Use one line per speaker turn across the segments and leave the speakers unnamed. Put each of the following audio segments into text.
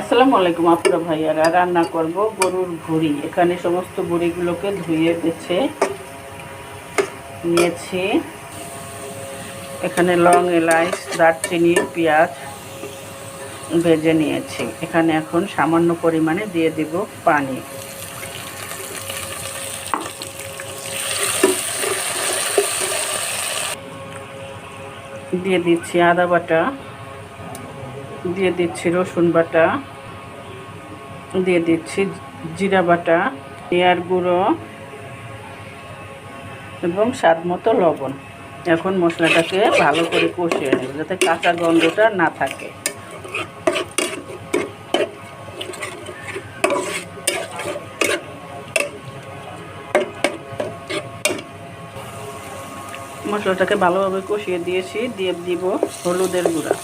আসসালামু আলাইকুম আপনারা ভাইয়ারা, রান্না করব গরুর ভুড়ি। এখানে সমস্ত ভুড়িগুলোকে ধুয়ে, বেছে নিয়েছি। এখানে লং এলাচ দারচিনি, পেঁয়াজ ভেজে নিয়েছি। এখানে এখন সামান্য পরিমাণে দিয়ে দিব পানি। দিয়ে দিচ্ছি আদা বাটা। দিয়ে দিচ্ছি রসুন বাটা, দিয়ে দিচ্ছি জিরা বাটা পেঁয়ার গুঁড়ো এবং স্বাদ মতো লবণ। এখন মশলাটাকে ভালো করে কষিয়ে নেব যাতে কাঁচা গন্ধটা না থাকে। মশলাটাকে ভালোভাবে কষিয়ে দিয়েছি, দিয়ে দিব হলুদের গুঁড়া।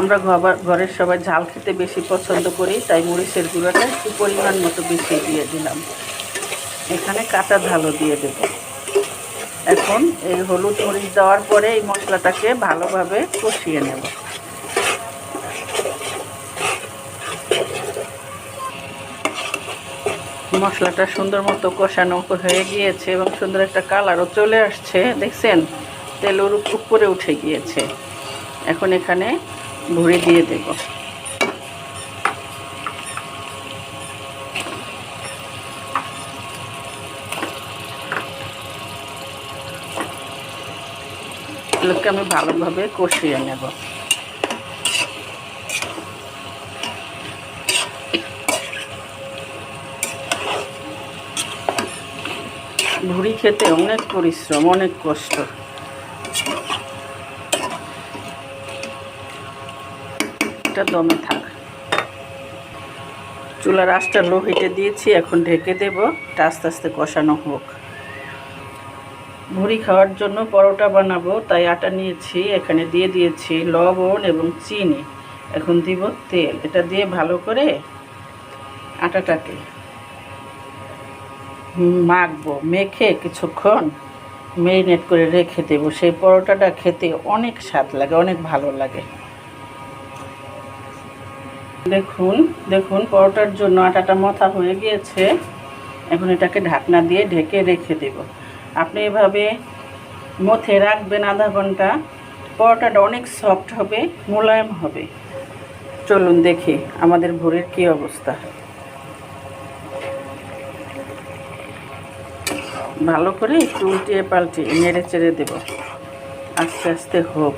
আমরা ঘরের সবাই ঝাল খেতে বেশি পছন্দ করি, তাই মরিচের গুঁড়োটা একটু পরিমাণ মতো বেশি দিয়ে দিলাম। এখানে কাঁচা ঝালও দিয়ে দেব। এখন এই হলুদ মরিচ দেওয়ার পরে এই মশলাটাকে ভালোভাবে কষিয়ে নেব। মশলাটা সুন্দর মতো কষানো হয়ে গিয়েছে এবং সুন্দর একটা কালারও চলে আসছে, দেখছেন? তেলের উপরে উঠে গিয়েছে। এখন এখানে ভরে দিয়ে দেব। এগুলোকে আমি ভালোভাবে কষিয়ে নেব। ভুড়ি খেতে অনেক পরিশ্রম অনেক কষ্ট। এটা দমে থাক। চুলার আঁচটা লো হিটে দিয়েছি, এখন ঢেকে দেব, এটা আস্তে আস্তে কষানো হোক। ভুড়ি খাওয়ার জন্য পরোটা বানাবো, তাই আটা নিয়েছি, এখানে দিয়ে দিয়েছি লবণ এবং চিনি। এখন দিব তেল, এটা দিয়ে ভালো করে আটাটাকে মাখবো, মেখে কিছুক্ষণ মেরিনেট করে রেখে দেবো। সেই পরোটাটা খেতে অনেক স্বাদ লাগে, অনেক ভালো লাগে। দেখুন দেখুন, পরোটার জন্য আটাটা মথা হয়ে গিয়েছে। এখন এটাকে ঢাকনা দিয়ে ঢেকে রেখে দেব। আপনি এভাবে মথে রাখবেন আধা ঘণ্টা। পরোটাটা অনেক সফট হবে, মোলায়েম হবে। চলুন দেখি আমাদের ভোরের কী অবস্থা। ভালো করে একটু উল্টিয়ে পাল্টিয়ে নেড়ে চেড়ে দেব। আস্তে আস্তে হোক।